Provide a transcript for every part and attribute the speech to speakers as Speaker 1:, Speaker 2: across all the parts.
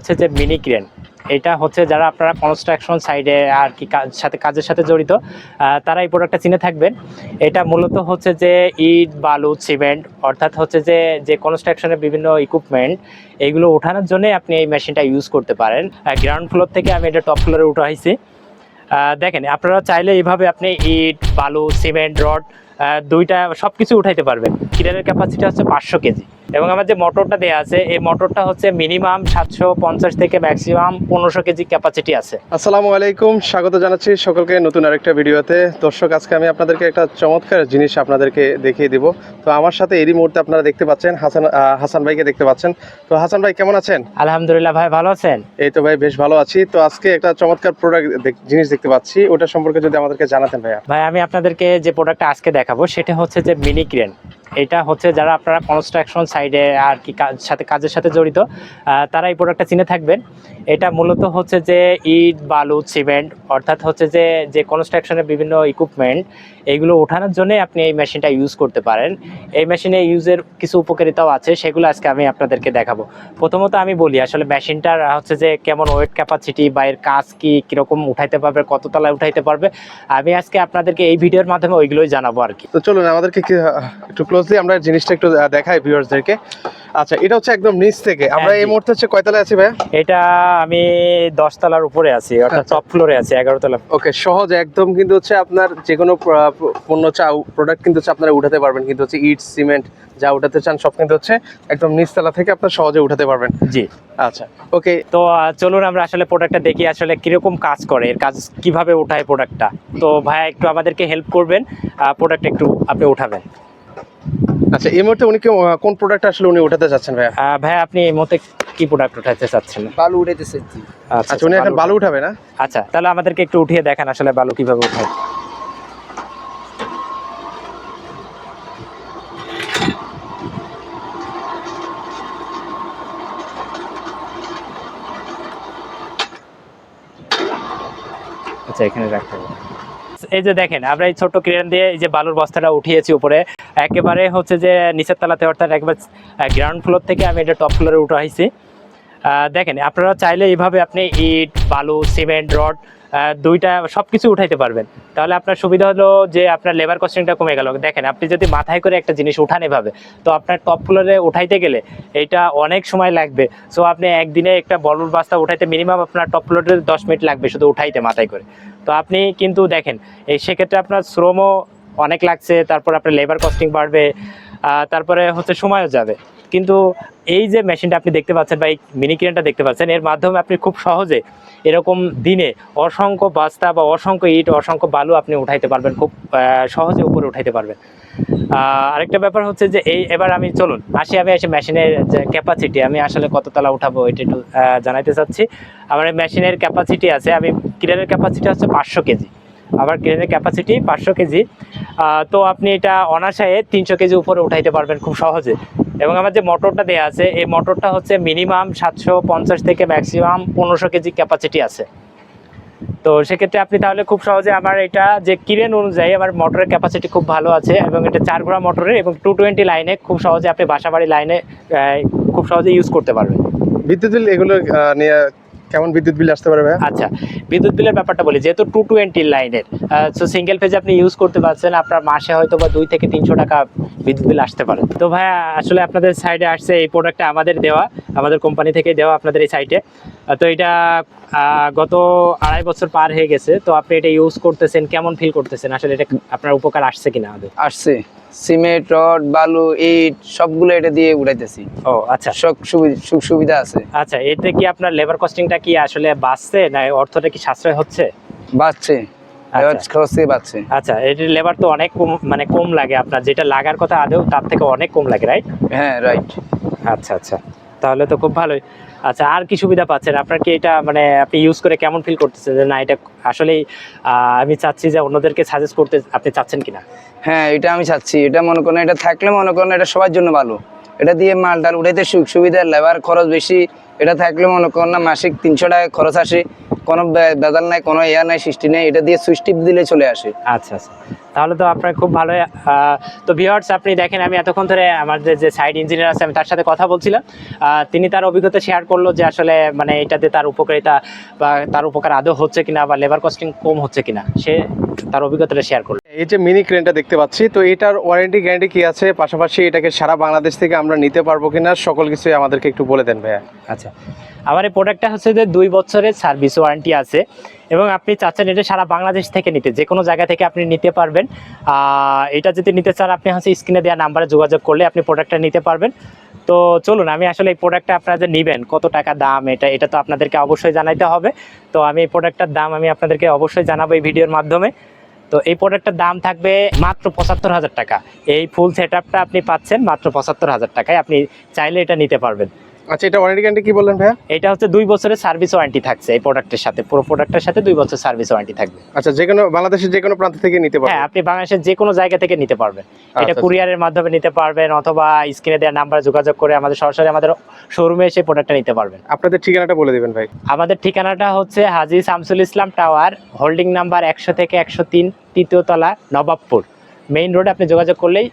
Speaker 1: হচ্ছে যে mini crane এটা হচ্ছে যারা আপনারা কনস্ট্রাকশন সাইডে আর কি সাথে কাজের সাথে জড়িত তারা এই প্রোডাক্টটা চিনে থাকবেন। এটা মূলত হচ্ছে যে ইট, বালু সিমেন্ট অর্থাৎ হচ্ছে যে যে কনস্ট্রাকশনের বিভিন্ন ইকুইপমেন্ট এইগুলো ওঠানোর জন্য আপনি এই মেশিনটা ইউজ করতে পারেন। গ্রাউন্ড ফ্লোর থেকে আমি এটা টপ ফ্লোরে উঠাইছি। দেখেন, আপনারা চাইলে এইভাবে আপনি ইট, বালু সিমেন্ট রড দুইটা সব কিছু উঠাইতে পারবেন। কিরেনের ক্যাপাসিটি হচ্ছে পাঁচশো কেজি। এবং আমার যে মোটরটা দেওয়া আছে এই মোটরটা হচ্ছে মিনিমাম সাতশো পঞ্চাশ থেকে ম্যাক্সিমাম পনেরোশো কেজি ক্যাপাসিটি আছে।
Speaker 2: আসসালামু আলাইকুম স্বাগত জানাচ্ছি সকলকে নতুন আরেকটা ভিডিওতে। দর্শক আজকে আমি আপনাদেরকে একটা চমৎকার জিনিস আপনাদেরকে দেখিয়ে দিব। তো আমার সাথে এরই মুহূর্তে আপনারা দেখতে পাচ্ছেন হাসান হাসান ভাইকে দেখতে পাচ্ছেন। তো হাসান ভাই কেমন আছেন?
Speaker 1: আলহামদুলিল্লাহ ভাই ভালো আছেন?
Speaker 2: এই তো ভাই বেশ ভালো আছি। তো আজকে একটা চমৎকার প্রোডাক্ট জিনিস দেখতে পাচ্ছি। ওটা সম্পর্কে যদি আমাদেরকে জানাতেন ভাইয়া।
Speaker 1: ভাই আমি আপনাদেরকে যে প্রোডাক্টটা আজকে দেখাবো সেটা হচ্ছে যে মিনি ক্রেন এটা হচ্ছে যারা আপনারা কনস্ট্রাকশন সাইডে আর কি কাজ, সাথে কাজের সাথে জড়িত তারা এই প্রোডাক্টটা চিনে থাকবেন। এটা মূলত হচ্ছে যে ইট, বালু সিমেন্ট অর্থাৎ হচ্ছে যে যে কনস্ট্রাকশনের বিভিন্ন ইকুইপমেন্ট এইগুলো ওঠানোর জন্য আপনি এই মেশিনটা ইউজ করতে পারেন। এই মেশিনে ইউজের কিছু উপকারিতাও আছে, সেগুলো আজকে আমি আপনাদেরকে দেখাবো। প্রথমত আমি বলি, আসলে মেশিনটার হচ্ছে যে কেমন ওয়েট ক্যাপাসিটি বা এর কাজ কি, কীরকম উঠাইতে পারবে, কত তলায় উঠাইতে পারবে, আমি আজকে আপনাদেরকে এই ভিডিওর মাধ্যমে ওইগুলোই জানাব আর কি।
Speaker 2: তো চলুন, আমাদেরকে একটু ক্লোজলি আমরা জিনিসটা একটু দেখাই ভিউয়ার্সদেরকে। আচ্ছা এটা হচ্ছে একদম নিচ থেকে। আমরা
Speaker 1: হ্যাঁ,
Speaker 2: এই মুহূর্তে হচ্ছে কয়তলায় আছি ভাইয়া?
Speaker 1: এটা আমি দশ তলার উপরে আছি অর্থাৎ
Speaker 2: আচ্ছা।
Speaker 1: টপ ফ্লোরে আছি এগারো তলা
Speaker 2: ওকে সহজ একদম কিন্তু হচ্ছে আপনার যে কোনো পণ্য চাও প্রোডাক্ট কিন্তু হচ্ছে আপনারা উঠাতে পারবেন। কিন্তু হচ্ছে ইট সিমেন্ট যা উঠাতে চান সব কিন্তু হচ্ছে একদম নিচতলা থেকে আপনার সহজে উঠাতে পারবেন।
Speaker 1: জি।
Speaker 2: আচ্ছা ওকে
Speaker 1: তো চলুন আমরা আসলে প্রোডাক্টটা দেখি আসলে কীরকম কাজ করে এর কাজ কীভাবে উঠায় প্রোডাক্টটা তো ভাইয়া একটু আমাদেরকে হেল্প করবেন প্রোডাক্ট একটু আপনি উঠাবেন।
Speaker 2: আচ্ছা এই মুহূর্তে উনি কি- কোন প্রোডাক্ট আসলে উনি উঠাতে চাচ্ছেন ভাইয়া?
Speaker 1: আহ, ভাইয়া আপনি এই মুহূর্তে কি প্রোডাক্ট উঠাতে চাচ্ছেন?
Speaker 3: বালু উঠাইতে চাইছি
Speaker 1: আচ্ছা
Speaker 2: আচ্ছা উনি এখন বালু উঠাবে না?
Speaker 1: আচ্ছা তাহলে আমাদেরকে একটু উঠিয়ে দেখান আসলে বালু কীভাবে উঠায়। আচ্ছা এখানে রাখতে হবে। এই যে দেখেন, আমরা এই ছোট্ট ক্রেন দিয়ে এই যে বালুর বস্তাটা উঠিয়েছি উপরে, একেবারে হচ্ছে যে নিচের তলাতে, অর্থাৎ একবার গ্রাউন্ড ফ্লোর থেকে আমি এটা টপ ফ্লোরে উঠাইছি। দেখেন, আপনারা চাইলে এইভাবে আপনি ইট, বালু, সিমেন্ট, রড দুইটা সব কিছু উঠাইতে পারবেন। তাহলে আপনার সুবিধা হলো যে আপনার লেবার কস্টিংটা কমে গেল। দেখেন, আপনি যদি মাথায় করে একটা জিনিস উঠান এভাবে, তো আপনার টপ ফ্লোরে উঠাইতে গেলে এটা অনেক সময় লাগবে। সো আপনি একদিনে একটা বলুর বাস্তা উঠাইতে মিনিমাম আপনার টপ ফ্লোরে দশ মিনিট লাগবে শুধু উঠাইতে মাথায় করে। তো আপনি কিন্তু দেখেন, এই সেক্ষেত্রে আপনার শ্রমও অনেক লাগছে, তারপর আপনার লেবার কস্টিং বাড়বে তারপরে হচ্ছে সময়ও যাবে। কিন্তু এই যে মেশিনটা আপনি দেখতে পাচ্ছেন বা এই মিনি ক্রেনটা দেখতে পাচ্ছেন, এর মাধ্যমে আপনি খুব সহজে এরকম দিনে অসংখ্য বাস্তা বা অসংখ্য ইট, অসংখ্য বালু আপনি উঠাইতে পারবেন, খুব সহজে উপরে উঠাইতে পারবেন। আরেকটা ব্যাপার হচ্ছে যে এই এবার আমি চলুন, আসি আমি এসে মেশিনের যে ক্যাপাসিটি আমি আসলে কত তলা উঠাবো এটা একটু জানাইতে চাচ্ছি। আমার মেশিনের ক্যাপাসিটি আছে, আমি ক্রেনের ক্যাপাসিটি হচ্ছে পাঁচশো কেজি। আমার ক্রেনের ক্যাপাসিটি পাঁচশো কেজি। তো আপনি এটা অনাশায়ে তিনশো কেজি উপরে উঠাইতে পারবেন খুব সহজে। এবং আমার যে মোটরটা দেওয়া আছে, এই মোটরটা হচ্ছে মিনিমাম সাতশো পঞ্চাশ থেকে ম্যাক্সিমাম পনেরোশো কেজি ক্যাপাসিটি আছে। তো সেক্ষেত্রে আপনি তাহলে খুব সহজে আমার এটা যে কিরেন অনুযায়ী আমার মোটরের ক্যাপাসিটি খুব ভালো আছে এবং এটা চার ঘোড়া মোটরের এবং টু টোয়েন্টি লাইনে খুব সহজে আপনি বাসাবাড়ি লাইনে খুব সহজে ইউজ করতে পারবেন।
Speaker 2: বিদ্যুৎ বিল এগুলো নিয়ে কেমন বিদ্যুৎ বিল আসতে পারবে
Speaker 1: আচ্ছা বিদ্যুৎ বিলের ব্যাপারটা বলি যেহেতু টু টোয়েন্টি লাইনের সো সিঙ্গেল পেজ আপনি ইউজ করতে পারছেন আপনার মাসে হয়তো বা দুই থেকে তিনশো টাকা বিদ্যুৎ বিল আসতে পারে। তো ভাই আসলে আপনাদের সাইডে আসছে এই প্রোডাক্টটা আমাদের দেওয়া আমাদের কোম্পানি থেকে দেওয়া আপনাদের এই সাইটে তো এটা গত আড়াই বছর পার হয়ে গেছে তো আপনি এটা ইউজ করতেছেন কেমন ফিল করতেছেন? আসলে এটা আপনার উপকার আসছে কিনা আমাদের
Speaker 3: আসছে। সিমেন্ট রড বালু ইট সবগুলো এটা দিয়ে উঠাইতেছি
Speaker 1: ও আচ্ছা।
Speaker 3: সব সুবিধা সুখ সুবিধা আছে।
Speaker 1: আচ্ছা এতে কি আপনার লেবার কস্টিংটা কি আসলে বাড়ছে না অর্থটা কি সাশ্রয় হচ্ছে?
Speaker 3: বাড়ছে।
Speaker 1: আচ্ছা।
Speaker 3: বাড়ছে
Speaker 1: আচ্ছা এটির লেবার তো অনেক কম মানে কম লাগে আপনার যেটা লাগার কথা আদেও তার থেকে অনেক কম লাগে রাইট
Speaker 3: হ্যাঁ রাইট
Speaker 1: আচ্ছা আচ্ছা তাহলে তো খুব ভালোই। আচ্ছা আর কি সুবিধা পাচ্ছেন? আপনার কি এটা মানে আপনি ইউজ করে কেমন ফিল করতেছেন যে না এটা আসলেই আমি চাচ্ছি যে অন্যদেরকে সাজেস্ট করতে আপনি চাচ্ছেন কিনা?
Speaker 3: হ্যাঁ এটা আমি চাচ্ছি। এটা মনে করেন এটা থাকলে মনে করেন এটা সবার জন্য ভালো। এটা দিয়ে মাল ডাল উঠাইতে সুখ সুবিধা লেবার খরচ বেশি এটা থাকলে মনে করেন না মাসিক তিনশো টাকা খরচ আসে। কোনো বে- বেজাল নাই, কোনো ইয়া নাই, সৃষ্টি নেই, এটা দিয়ে সুইচ টিপ দিলে চলে আসে।
Speaker 1: আচ্ছা আচ্ছা। তাহলে তো আপনার খুব ভালো তো ভিওয়ার্স আপনি দেখেন, আমি এতক্ষণ ধরে আমাদের যে সাইড ইঞ্জিনিয়ার আছে, আমি তার সাথে কথা বলছিলাম। তিনি তার অভিজ্ঞতা শেয়ার করল যে আসলে মানে এটাতে তার উপকারিতা বা তার উপকার আদৌ হচ্ছে কিনা বা লেবার কস্টিং কম হচ্ছে কিনা। সে তার অভিজ্ঞতাটা শেয়ার করল।
Speaker 2: এই যে মিনি ক্রেনটা দেখতে পাচ্ছি, তো এটার ওয়ারেন্টি গ্যারান্টি কি আছে? পাশাপাশি এটাকে সারা বাংলাদেশ থেকে আমরা নিতে পারব কিনা? সকল কিছুই আমাদেরকে একটু বলে দেন ভাইয়া।
Speaker 1: আচ্ছা। আমার এই প্রোডাক্টটা হচ্ছে যে দুই বছরের সার্ভিস ওয়ারেন্টি আছে এবং আপনি চাচ্ছেন এটা সারা বাংলাদেশ থেকে নিতে, যে কোনো জায়গা থেকে আপনি নিতে পারবেন। এটা যদি নিতে চান, আপনি হচ্ছে স্ক্রিনে দেওয়া নাম্বারে যোগাযোগ করলে আপনি প্রোডাক্টটা নিতে পারবেন। তো চলুন, আমি আসলে এই প্রোডাক্টটা আপনারা যে নেবেন, কত টাকা দাম, এটা এটা তো আপনাদেরকে অবশ্যই জানাইতে হবে। তো আমি এই প্রোডাক্টটার দাম আমি আপনাদেরকে অবশ্যই জানাব এই ভিডিওর মাধ্যমে। তো এই প্রোডাক্টটার দাম থাকবে মাত্র পঁচাত্তর হাজার টাকা। এই ফুল সেট আপনি পাচ্ছেন মাত্র পঁচাত্তর হাজার টাকায়। আপনি চাইলে এটা নিতে পারবেন।
Speaker 2: আচ্ছা এটা ওয়ারেন্টি গ্যারান্টি কি বললেন ভাইয়া?
Speaker 1: এটা হচ্ছে দুই বছরের সার্ভিস ওয়ারেন্টি থাকছে এই প্রোডাক্টের সাথে। পুরো প্রোডাক্টের সাথে দুই বছর সার্ভিস ওয়ারেন্টি থাকবে।
Speaker 2: আচ্ছা যে কোনো বাংলাদেশের যে কোনো প্রান্ত থেকে নিতে
Speaker 1: হ্যাঁ আপনি বাংলাদেশের যে কোনো জায়গা থেকে নিতে পারবেন। এটা
Speaker 2: আচ্ছা,
Speaker 1: কুরিয়ারের মাধ্যমে নিতে পারবেন অথবা স্ক্রিনে দেওয়ার নাম্বারে যোগাযোগ করে আমাদের সরাসরি আমাদের শোরুমে এসে প্রোডাক্টটা নিতে পারবেন।
Speaker 2: আপনাদের ঠিকানাটা বলে দিবেন ভাই।
Speaker 1: আমাদের ঠিকানাটা হচ্ছে Haji Shamsul Islam tower holding number একশো থেকে একশো তিন তৃতীয় তলা নবাবপুর। মেইন রোডে আপনি যোগাযোগ করলেই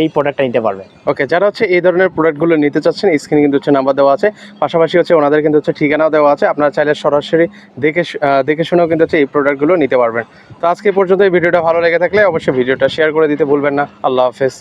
Speaker 1: এই প্রোডাক্টটা নিতে পারবে।
Speaker 2: ওকে যারা হচ্ছে এই ধরনের প্রোডাক্টগুলো নিতে চাচ্ছেন স্ক্রিনে কিন্তু হচ্ছে নাম্বার দেওয়া আছে। পাশাপাশি হচ্ছে ওনাদের কিন্তু হচ্ছে ঠিকানাও দেওয়া আছে। আপনারা চাইলে সরাসরি দেখে দেখে শুনেও কিন্তু হচ্ছে এই প্রোডাক্টগুলো নিতে পারবেন। তো আজকে পর্যন্ত এই ভিডিওটা ভালো লেগে থাকলে অবশ্যই ভিডিওটা শেয়ার করে দিতে ভুলবেন না। আল্লাহ হাফেজ।